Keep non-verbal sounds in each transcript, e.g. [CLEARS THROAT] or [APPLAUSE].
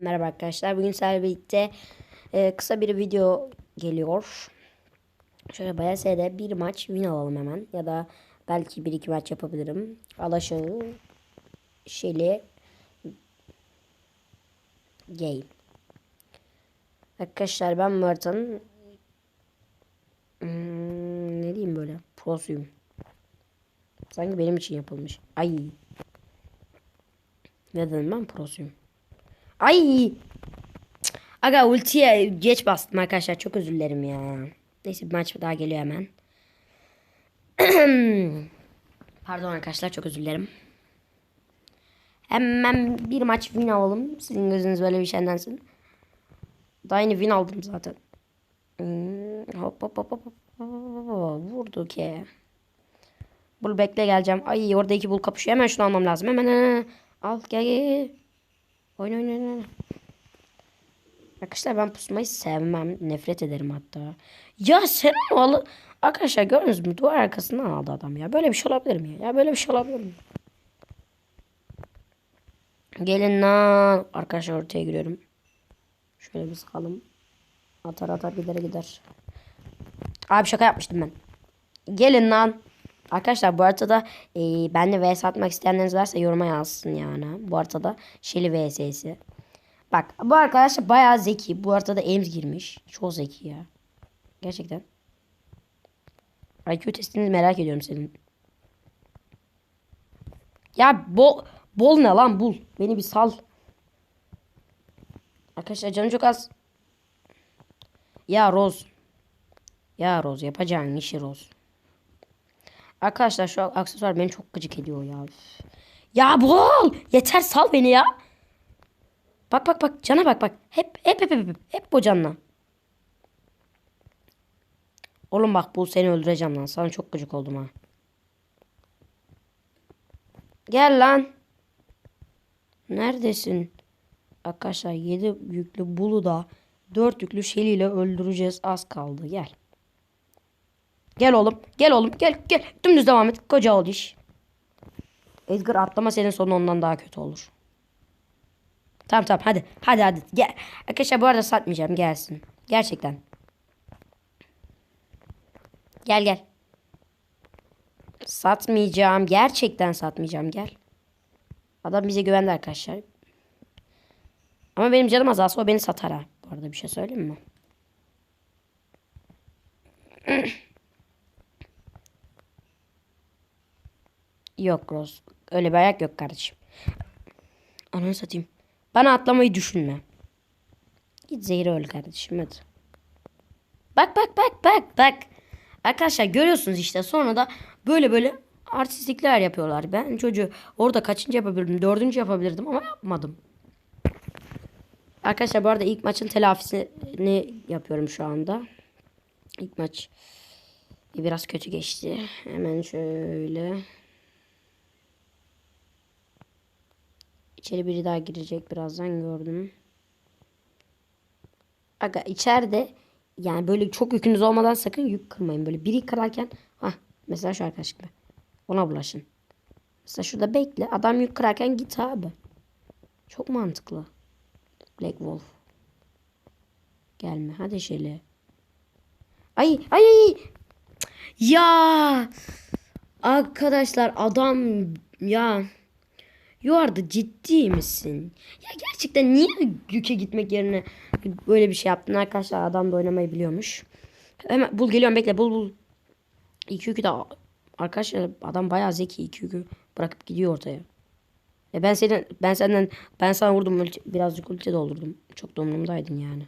Merhaba arkadaşlar. Bugün sizlerle birlikte e, kısa bir video geliyor. Şöyle Bayase'de bir maç win alalım hemen. Ya da belki bir iki maç yapabilirim. Alaşağı, Şeli, Game. Arkadaşlar ben Mert'ın hmm, ne diyeyim böyle prosuyum. Sanki benim için yapılmış. Ay. Neden ben prosuyum? Ay. Aga ultiye geç bastım arkadaşlar. Çok özür dilerim ya. Neyse bir maç daha geliyor hemen. [CLEARS THROAT] Pardon arkadaşlar çok özür dilerim. Hemen bir maç win alalım. Sizin gözünüz böyle bir şeydensin. Daha yeni win aldım zaten. Hmm, Hop hop hop hop. Vurdu ki. Bul bekle geleceğim. Ay orada iki bul kapışıyor. Hemen şunu almam lazım. Hemen. Al gel gel. Oyna oyna oyna. Arkadaşlar ben pusmayı sevmem. Nefret ederim hatta. Ya sen oğlu. Arkadaşlar gördünüz mü? Duvar arkasından aldı adam ya. Böyle bir şey olabilir mi ya? Ya böyle bir şey olabilir mi? Gelin lan. Arkadaşlar ortaya giriyorum. Şöyle bir sıkalım. Atar atar gider gider. Abi şaka yapmıştım ben. Gelin lan. Arkadaşlar bu haritada e, benle vs atmak isteyenleriniz varsa yoruma yazsın yani. Bu haritada Shelly vs'si. Bak bu arkadaşlar bayağı zeki. Bu haritada Ems girmiş. Çok zeki ya. Gerçekten. IQ testini merak ediyorum senin. Ya bol bol ne lan bul. Beni bir sal. Arkadaşlar canım çok az. Ya Roz. Ya Roz yapacağın işi Roz. Arkadaşlar şu aksesuar beni çok gıcık ediyor ya. Ya bul. Yeter sal beni ya. Bak bak bak cana bak bak. Hep hep hep hep hep, hep bu canla. Oğlum bak bul seni öldüreceğim lan. Sana çok gıcık oldum ha. Gel lan. Neredesin? Arkadaşlar 7 yüklü bulu da 4 yüklü Shelly ile öldüreceğiz. Az kaldı. Gel. Gel oğlum. Gel oğlum. Gel gel. Dümdüz devam et. Koca ol iş. Edgar atlama senin sonu ondan daha kötü olur. Tamam tamam hadi. Hadi hadi. Gel. Arkadaşlar bu arada satmayacağım. Gelsin. Gerçekten. Gel gel. Satmayacağım. Gerçekten satmayacağım. Gel. Adam bize güvendi arkadaşlar. Ama benim canım azalsa o beni satar ha. Bu arada bir şey söyleyeyim mi? [CLEARS THROAT] Yok Rose. Öyle bir ayak yok kardeşim. Ananı satayım. Bana atlamayı düşünme. Git zehri öl kardeşim hadi. Bak bak bak bak bak. Arkadaşlar görüyorsunuz işte sonra da böyle böyle artistlikler yapıyorlar. Ben çocuğu orada kaçıncı yapabilirdim? Dördüncü yapabilirdim ama yapmadım. Arkadaşlar bu arada ilk maçın telafisini yapıyorum şu anda. İlk maç biraz kötü geçti. Hemen şöyle. İçeri biri daha girecek birazdan gördüm. Aga içeride yani böyle çok yükünüz olmadan sakın yük kırmayın. Böyle biri kırarken ha mesela şu arkadaş gibi ona bulaşın. Mesela şurada bekle adam yük kırarken git abi. Çok mantıklı. Black Wolf. Gelme hadi şöyle. Ay ay ay. Ya arkadaşlar adam ya You arada ciddi misin? Ya gerçekten niye yüke gitmek yerine böyle bir şey yaptın arkadaşlar? Adam da oynamayı biliyormuş. Hemen bul geliyorum bekle bul bul. İki yükü de arkadaşlar adam bayağı zeki iki yükü bırakıp gidiyor ortaya. E ben senin ben senden ben sana vurdum birazcık ulti doldurdum. Çok da yani.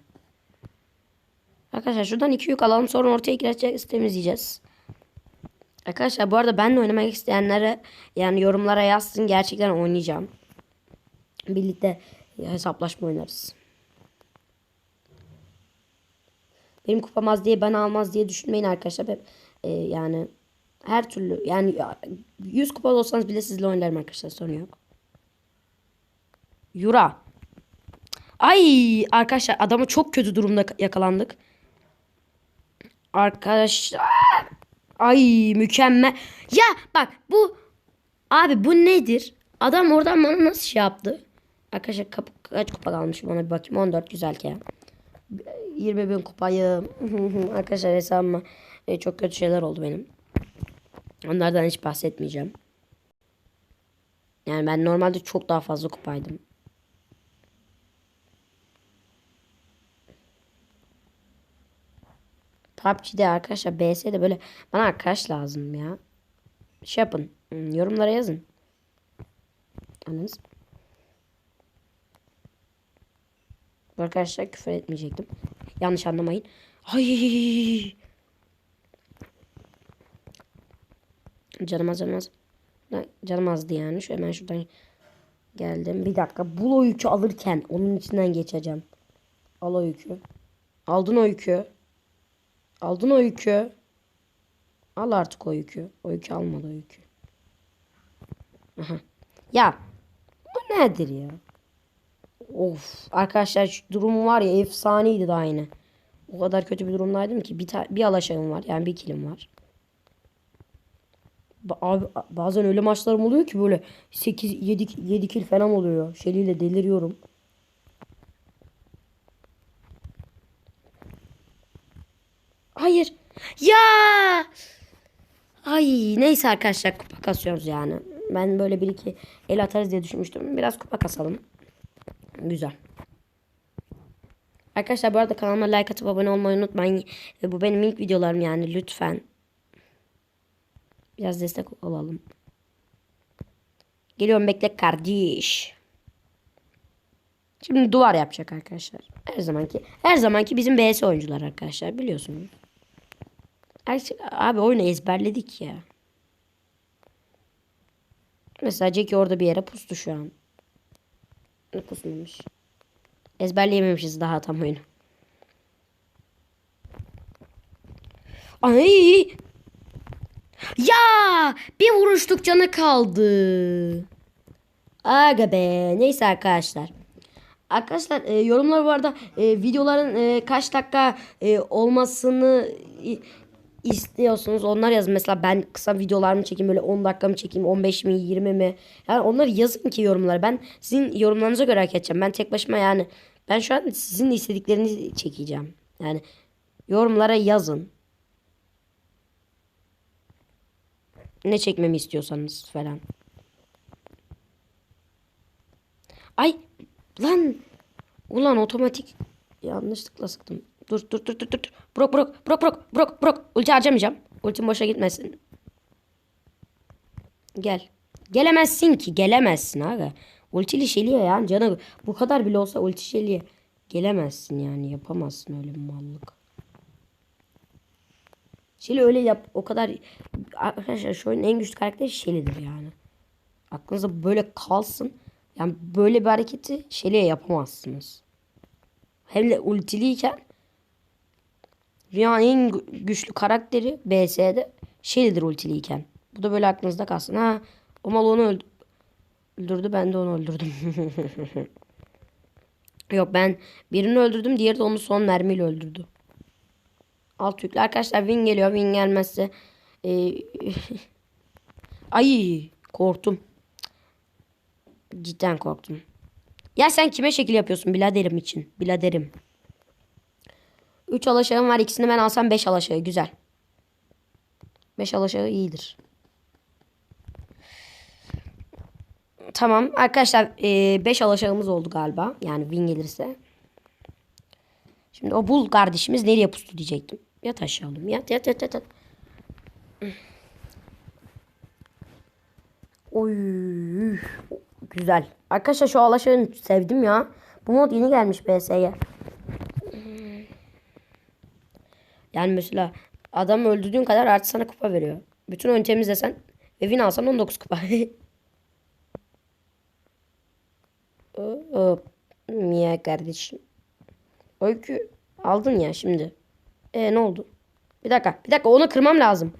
Arkadaşlar şuradan iki yük alalım sonra ortaya gireceğiz temizleyeceğiz. Arkadaşlar bu arada benle oynamak isteyenlere yani yorumlara yazsın. Gerçekten oynayacağım. Birlikte hesaplaşma oynarız. Benim kupam az diye ben almaz diye düşünmeyin arkadaşlar. Ben, e, yani her türlü yani 100 kupa olsanız bile sizle oynarım arkadaşlar sorun yok. Yura. Ay arkadaşlar adamı çok kötü durumda yakalandık. Arkadaşlar Ay mükemmel. Ya bak bu abi bu nedir? Adam oradan bana nasıl şey yaptı? Arkadaşlar kap- kaç kupa kalmış ona bir bakayım. 14 güzel ki. 20 bin kupayı. [LAUGHS] Arkadaşlar hesabıma e, çok kötü şeyler oldu benim. Onlardan hiç bahsetmeyeceğim. Yani ben normalde çok daha fazla kupaydım. PUBG'de arkadaşlar BS'de böyle bana arkadaş lazım ya. Şey yapın. hmm, Yorumlara yazın. Anladınız Arkadaşlar küfür etmeyecektim. Yanlış anlamayın. Ay. Canım az canım az. Canım azdı yani. Şu hemen şuradan geldim. Bir dakika. Bul o yükü alırken onun içinden geçeceğim. Al o yükü. Aldın o yükü. Aldın o yükü. Al artık o yükü. O yükü almadı o yükü. Aha. Ya bu nedir ya? Of arkadaşlar şu durum var ya efsaneydi daha yine. O kadar kötü bir durumdaydım ki bir, bir alaşağım var yani bir kilim var. Ba- abi bazen öyle maçlarım oluyor ki böyle 8 7 7 kill falan oluyor. Şeliyle deliriyorum. Hayır. Ya! Ay neyse arkadaşlar kupa kasıyoruz yani. Ben böyle bir iki el atarız diye düşünmüştüm. Biraz kupa kasalım. Güzel. Arkadaşlar bu arada kanalıma like atıp abone olmayı unutmayın. Bu benim ilk videolarım yani lütfen. Biraz destek olalım. Geliyorum bekle kardeş. Şimdi duvar yapacak arkadaşlar. Her zamanki her zamanki bizim BS oyuncular arkadaşlar biliyorsunuz. Gerçi, abi oyunu ezberledik ya. Mesela Jackie orada bir yere pustu şu an. Ne pusmamış. Ezberleyememişiz daha tam oyunu. Ay! Ya! Bir vuruşluk canı kaldı. Aga be. Neyse arkadaşlar. Arkadaşlar e, yorumlar bu arada e, videoların e, kaç dakika e, olmasını i- istiyorsunuz onlar yazın. Mesela ben kısa videolar mı çekeyim böyle 10 dakika mı çekeyim 15 mi 20 mi? Yani onları yazın ki yorumlara. Ben sizin yorumlarınıza göre hareket edeceğim. Ben tek başıma yani ben şu an sizin de istediklerinizi çekeceğim. Yani yorumlara yazın. Ne çekmemi istiyorsanız falan. Ay lan ulan otomatik yanlışlıkla sıktım. Dur dur dur dur dur. Brok brok brok brok brok brok. Ulti harcamayacağım. Ultim boşa gitmesin. Gel. Gelemezsin ki gelemezsin aga. Ultili şeliye yani canı bu kadar bile olsa ulti şeliye gelemezsin yani yapamazsın öyle bir mallık. Şeli öyle yap o kadar arkadaşlar şu oyunun en güçlü karakteri Şeli'dir yani. Aklınızda böyle kalsın. Yani böyle bir hareketi Şeli'ye yapamazsınız. Hem de ultiliyken dünyanın en gü- güçlü karakteri BS'de Shelly'dir ultiliyken. Bu da böyle aklınızda kalsın. Ha o mal onu öldü- öldürdü ben de onu öldürdüm. [LAUGHS] Yok ben birini öldürdüm diğeri de onu son mermiyle öldürdü. Alt yüklü. Arkadaşlar win geliyor. Win gelmezse ee, [LAUGHS] ay korktum. Cidden korktum. Ya sen kime şekil yapıyorsun biraderim için? Biraderim. 3 alaşağım var. İkisini ben alsam 5 alaşağı. Güzel. 5 alaşağı iyidir. Tamam. Arkadaşlar 5 alaşağımız oldu galiba. Yani win gelirse. Şimdi o bul kardeşimiz nereye pustu diyecektim. Yat aşağı oğlum. Yat yat yat yat. yat. Oy. Güzel. Arkadaşlar şu alaşağını sevdim ya. Bu mod yeni gelmiş BS'ye. Yani mesela adam öldürdüğün kadar artı sana kupa veriyor. Bütün oyunu temizlesen ve alsan 19 kupa. [LAUGHS] Hop. Ya kardeşim. Öykü aldın ya şimdi. E ne oldu? Bir dakika. Bir dakika onu kırmam lazım.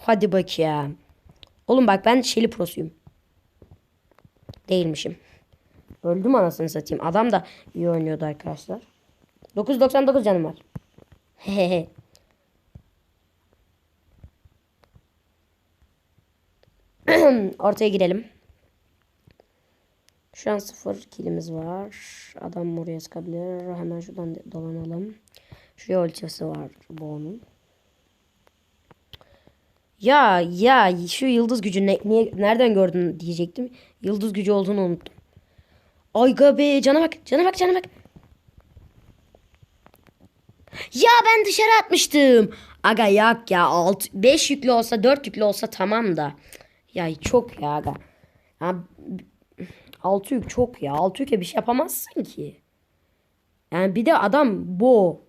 Hadi bakayım. Oğlum bak ben Shelly prosuyum. Değilmişim. Öldüm anasını satayım. Adam da iyi oynuyordu arkadaşlar. 999 canım var. [LAUGHS] Ortaya girelim. Şu an sıfır kilimiz var. Adam oraya sıkabilir. Hemen şuradan dolanalım. Şuraya ultisi var bu onun. Ya ya şu yıldız gücü ne, niye, nereden gördün diyecektim. Yıldız gücü olduğunu unuttum. Ayga be cana bak cana bak cana bak. Ya ben dışarı atmıştım. Aga yak ya 6 5 yüklü olsa 4 yüklü olsa tamam da. Ya çok ya aga. Ya 6 yük çok ya. 6 yüke bir şey yapamazsın ki. Yani bir de adam bu.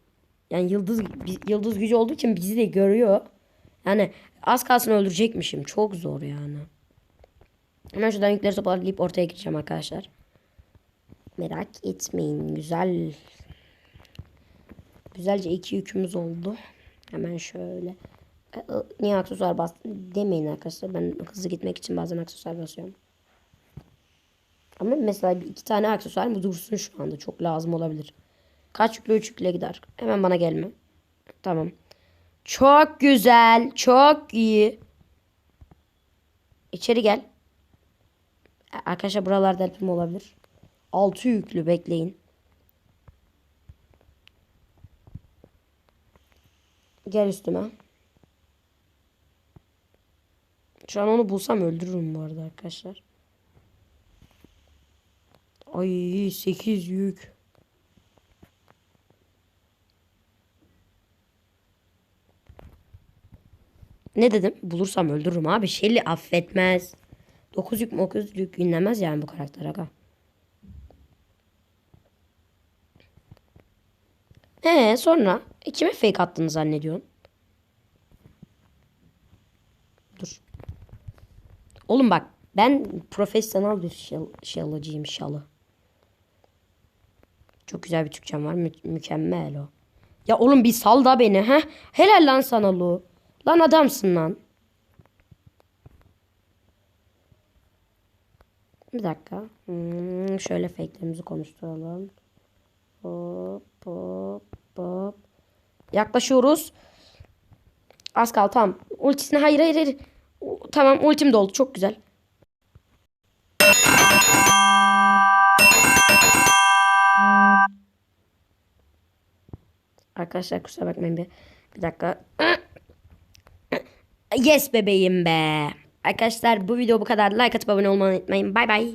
Yani yıldız yıldız gücü olduğu için bizi de görüyor. Yani az kalsın öldürecekmişim. Çok zor yani. Hemen şuradan yükleri toparlayıp ortaya gireceğim arkadaşlar. Merak etmeyin. Güzel. Güzelce iki yükümüz oldu. Hemen şöyle. E, e, Niye aksesuar bastım demeyin arkadaşlar. Ben hızlı gitmek için bazen aksesuar basıyorum. Ama mesela iki tane aksesuar mı dursun şu anda. Çok lazım olabilir. Kaç yüklü üç yüklü gider. Hemen bana gelme. Tamam. Çok güzel. Çok iyi. İçeri gel. E, Arkadaşlar buralarda helpim olabilir. Altı yüklü bekleyin. Gel üstüme. Şu an onu bulsam öldürürüm bu arada arkadaşlar. Ay 8 yük. Ne dedim? Bulursam öldürürüm abi. Shelly affetmez. 9 yük 9 yük inlemez yani bu karakter aga. Ee sonra e, kime fake attığını zannediyorsun? Dur. Oğlum bak ben profesyonel bir şal, şalıcıyım şalı. Çok güzel bir Türkçem var. Mü- mükemmel o. Ya oğlum bir sal da beni ha. Helal lan sana Lu. Lan adamsın lan. Bir dakika. Hmm, şöyle fake'lerimizi konuşturalım. Hop hop hop. Yaklaşıyoruz. Az kaldı tamam. Ultisine hayır hayır hayır. Tamam ultim doldu çok güzel. Arkadaşlar kusura bakmayın bir, bir dakika. Yes bebeğim be. Arkadaşlar bu video bu kadar. Like atıp abone olmayı unutmayın. Bay bay.